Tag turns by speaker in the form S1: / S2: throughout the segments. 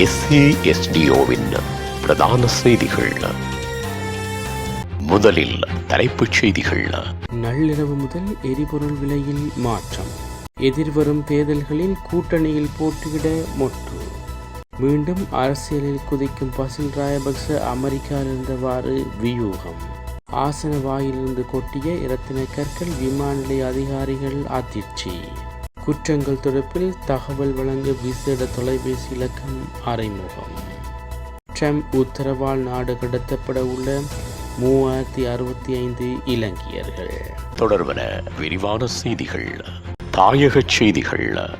S1: எஸ்ஏஎஸ்டிஓவின் பிரதான செய்திகள். முதலில் தலைப்புச் செய்திகள்.
S2: நள்ளிரவு முதல் எரிபொருள் விலையில் மாற்றம். எதிர்வரும் தேர்தல்களில் கூட்டணியில் போட்டியிட மொட்டு. மீண்டும் அரசியலில் குதிக்கும் பசில் ராயபக்ச அமெரிக்காவில் இருந்தவாறு வியூகம். ஆசன வாயிலிருந்து கொட்டிய இரத்தின கற்கள் விமான நிலைய அதிகாரிகள் அதிர்ச்சி. குற்றங்கள் தொடர்பில் தகவல் வழங்க விசேட தொலைபேசி இலக்கம் அறிமுகம் ட்ரம்ப் உத்தரவால் நாடு கடத்தப்பட உள்ள மூவாயிரத்தி அறுபத்தி ஐந்து இலங்கையர்கள்.
S1: தொடர்பன விரிவான செய்திகள் தாயகச் செய்திகள்.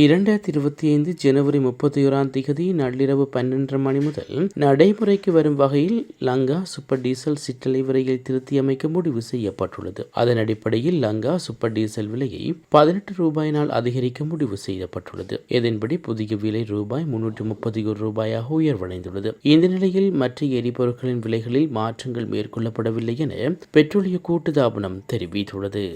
S2: இரண்டாயிரத்தி இருபத்தி ஐந்து ஜனவரி முப்பத்தி ஓராம் திகதி நள்ளிரவு பன்னெண்டரை மணி முதல் நடைமுறைக்கு வரும் வகையில் லங்கா சூப்பர் டீசல் சிற்றலை விலையில் திருத்தியமைக்க முடிவு செய்யப்பட்டுள்ளது. அதன் அடிப்படையில் லங்கா சூப்பர் டீசல் விலையை பதினெட்டு ரூபாயினால் அதிகரிக்க முடிவு செய்யப்பட்டுள்ளது. இதன்படி புதிய விலை ரூபாய் முன்னூற்று முப்பத்தி ஒரு ரூபாயாக உயர்வடைந்துள்ளது. இந்த நிலையில் மற்ற எரிபொருட்களின் விலைகளில் மாற்றங்கள் மேற்கொள்ளப்படவில்லை என பெட்ரோலிய கூட்டுத்தாபனம் தெரிவித்துள்ளது.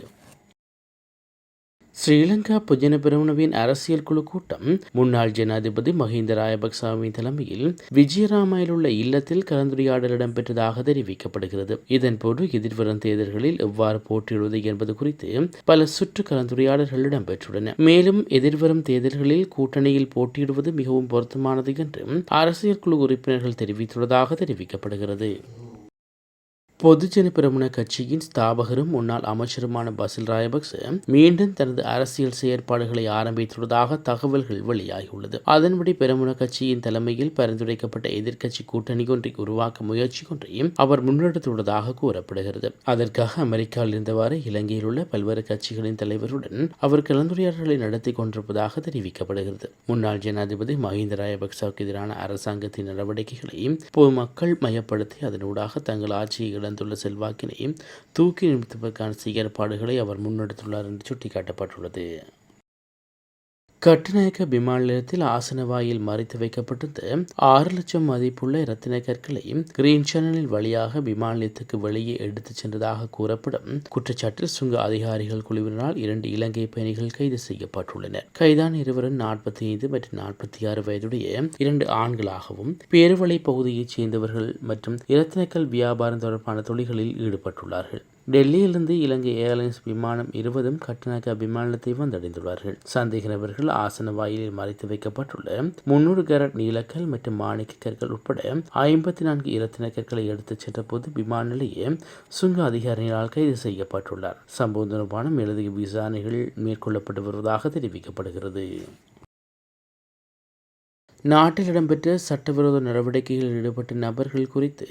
S2: ஸ்ரீலங்கா பொஜன பிரமுனவின் அரசியல் குழு கூட்டம் முன்னாள் ஜனாதிபதி மஹிந்த ராயபக்சாவின் தலைமையில் விஜயராமாயில் உள்ள இல்லத்தில் கலந்துரையாடல் இடம்பெற்றதாக தெரிவிக்கப்படுகிறது. இதன்போது எதிர்வரும் தேர்தல்களில் எவ்வாறு போட்டியிடுவது என்பது குறித்து பல சுற்று கலந்துரையாடல்கள் இடம்பெற்றுள்ளன. மேலும் எதிர்வரும் தேர்தல்களில் கூட்டணியில் போட்டியிடுவது மிகவும் பொருத்தமானது என்று அரசியல் குழு உறுப்பினர்கள் தெரிவித்துள்ளதாக தெரிவிக்கப்படுகிறது. பொதுஜன பிரமுன கட்சியின் ஸ்தாபகரும் முன்னாள் அமைச்சருமான பசில் ராயபக்ச மீண்டும் தனது அரசியல் செயற்பாடுகளை ஆரம்பித்துள்ளதாக தகவல்கள் வெளியாகியுள்ளது. அதன்படி பெருமுன கட்சியின் தலைமையில் பரிந்துரைக்கப்பட்ட எதிர்க்கட்சி கூட்டணி ஒன்றை உருவாக்க முயற்சி ஒன்றையும் அவர் முன்னெடுத்துள்ளதாக கூறப்படுகிறது. அதற்காக அமெரிக்காவில் இருந்தவாறு இலங்கையில் உள்ள பல்வேறு கட்சிகளின் தலைவருடன் அவர் கலந்துரையாடல்களை நடத்தி கொண்டிருப்பதாக தெரிவிக்கப்படுகிறது. முன்னாள் ஜனாதிபதி மஹிந்த ராயபக்சவுக்கு எதிரான அரசாங்கத்தின் நடவடிக்கைகளை பொதுமக்கள் மையப்படுத்தி அதனூடாக தங்கள் ஆட்சியை வளர்ந்துள்ள செல்வாக்கினை தூக்கி நிறுத்துவதற்கான செயற்பாடுகளை அவர் முன்னெடுத்துள்ளார் என்று சுட்டிக்காட்டப்பட்டுள்ளது. கட்டுநாயக்க விமான நிலையத்தில் ஆசன வாயில் மறைத்து வைக்கப்பட்டிருந்த ஆறு லட்சம் மதிப்புள்ள இரத்தின கற்களை கிரீன் சேனலில் வழியாக விமான நிலையத்துக்கு வெளியே எடுத்துச் சென்றதாக கூறப்படும் குற்றச்சாட்டில் சுங்க அதிகாரிகள் குழுவினரால் இரண்டு இலங்கை பயணிகள் கைது செய்யப்பட்டுள்ளனர். கைதான இருவரும் நாற்பத்தி ஐந்து மற்றும் நாற்பத்தி ஆறு வயதுடைய இரண்டு ஆண்களாகவும் பேருவளை பகுதியைச் சேர்ந்தவர்கள் மற்றும் இரத்தினக்கல் வியாபாரம் தொடர்பான தொழில்களில் ஈடுபட்டுள்ளார்கள். டெல்லியிலிருந்து இலங்கை ஏர்லைன்ஸ் விமானம் இருவதும் கட்டுநாயக்க விமானத்தை வந்தடைந்துள்ளார்கள். சந்தேக நபர்கள் ஆசன வாயிலில் மறைத்து வைக்கப்பட்டுள்ள முன்னூறு கேரட் நீலக்கல் மற்றும் மாணிக்க கற்கள் உட்பட ஐம்பத்தி நான்கு இரத்தின கற்களை எடுத்துச் சென்ற போது விமான நிலைய சுங்க அதிகாரிகளால் கைது செய்யப்பட்டுள்ளார். சம்பவம் தொடர்பான மேலதிக விசாரணைகள் மேற்கொள்ளப்பட்டு வருவதாக தெரிவிக்கப்படுகிறது. நாட்டில் இடம்பெற்ற சட்டவிரோத நடவடிக்கைகளில் ஈடுபட்ட நபர்கள் குறித்து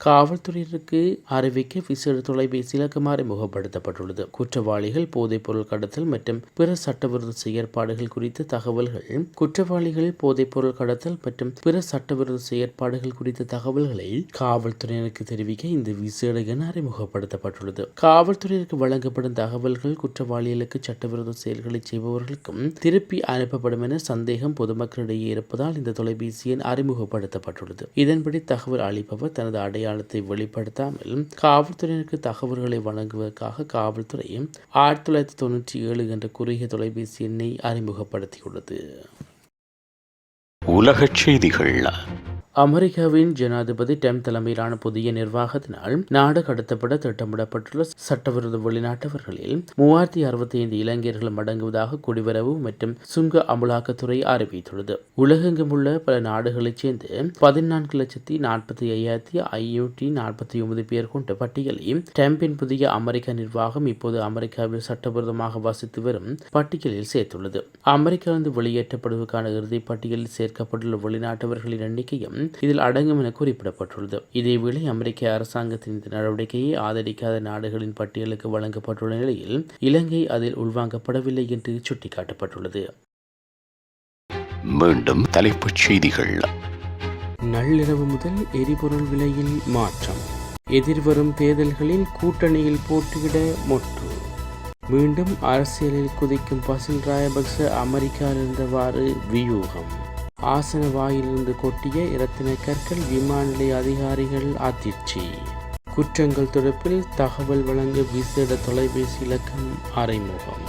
S2: காவல்துறையினருக்கு அறிவிக்க விசேட தொலைபேசி இலக்கமாறு முகப்படுத்தப்பட்டுள்ளது குற்றவாளிகள் போதைப்பொருள் கடத்தல் மற்றும் பிற சட்டவிரோத செயற்பாடுகள் குறித்த தகவல்கள் குற்றவாளிகள் போதைப்பொருள் கடத்தல் மற்றும் பிற சட்டவிரோத செயற்பாடுகள் குறித்த தகவல்களை காவல்துறையினருக்கு தெரிவிக்க இந்த விசேட என அறிமுகப்படுத்தப்பட்டுள்ளது. காவல்துறையினருக்கு வழங்கப்படும் தகவல்கள் குற்றவாளிகளுக்கு சட்டவிரோத செயல்களை செய்பவர்களுக்கும் திருப்பி அனுப்பப்படும் என சந்தேகம் பொதுமக்களிடையே இருப்பதால் இந்த தொலைபேசி எண் அறிமுகப்படுத்தப்பட்டுள்ளது. இதன்படி தகவல் அளிப்பவர் தனது அடையாளத்தை வெளிப்படுத்தாமல் காவல்துறையினருக்கு தகவல்களை வழங்குவதற்காக காவல்துறை ஆயிரத்தி தொள்ளாயிரத்தி தொண்ணூற்றி ஏழு என்ற குறுகிய தொலைபேசி எண்ணை அறிமுகப்படுத்தியுள்ளது.
S1: உலகச் செய்திகள்
S2: அமெரிக்காவின் ஜனாதிபதி டெம் தலைமையிலான புதிய நிர்வாகத்தினால் நாடு கடத்தப்பட திட்டமிடப்பட்டுள்ள சட்டவிரோத வெளிநாட்டவர்களில் மூவாயிரத்தி அறுபத்தி ஐந்து இளைஞர்களும் அடங்குவதாக குடிவரவு மற்றும் சுங்க அமலாக்கத்துறை அறிவித்துள்ளது. உலகெங்கும் உள்ள பல நாடுகளைச் சேர்ந்து பதினான்கு லட்சத்தி நாற்பத்தி ஐயாயிரத்தி ஐநூற்றி நாற்பத்தி ஒன்பது பேர் கொண்ட பட்டியலில் டெம்பின் புதிய அமெரிக்க நிர்வாகம் இப்போது அமெரிக்காவில் சட்டவிரோதமாக வசித்து வரும் பட்டியலில் சேர்த்துள்ளது. அமெரிக்காவிலிருந்து வெளியேற்றப்படுவதற்கான இறுதி பட்டியலில் சேர்க்கப்பட்டுள்ள வெளிநாட்டவர்களின் எண்ணிக்கையும் இதில் அடங்கும் என குறிப்பிடப்பட்டுள்ளது. இதேவேளை அமெரிக்க அரசாங்கத்தின் இந்த நடவடிக்கையை ஆதரிக்காத நாடுகளின் பட்டியலுக்கு வழங்கப்பட்டுள்ள நிலையில் இலங்கை அதில் உள்வாங்கப்படவில்லை என்று சுட்டிக்காட்டப்பட்டுள்ளது.
S1: மீண்டும் தலைப்புச் செய்திகள்.
S2: நள்ளிரவு முதல் எரிபொருள் விலையில் மாற்றம். எதிர்வரும் தேர்தல்களில் கூட்டணியில் போட்டியிட மொட்டு. மீண்டும் அரசியலில் குதிக்கும் பசில் ராயபக்ச அமெரிக்காவில் இருந்தவாறு வியூகம். ஆசன வாயிலிருந்து கொட்டிய இரத்தின கற்கள் விமான நிலைய அதிகாரிகள் அதிர்ச்சி குற்றங்கள் தொடர்பில் தகவல் வழங்க விசேட தொலைபேசி இலக்கம் அறைமுகம்.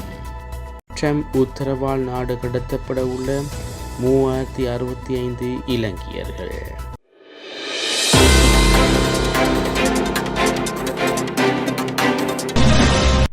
S2: ட்ரம்ப் உத்தரவால் நாடு கடத்தப்பட உள்ள மூவாயிரத்தி அறுபத்தி ஐந்து இலங்கையர்கள்.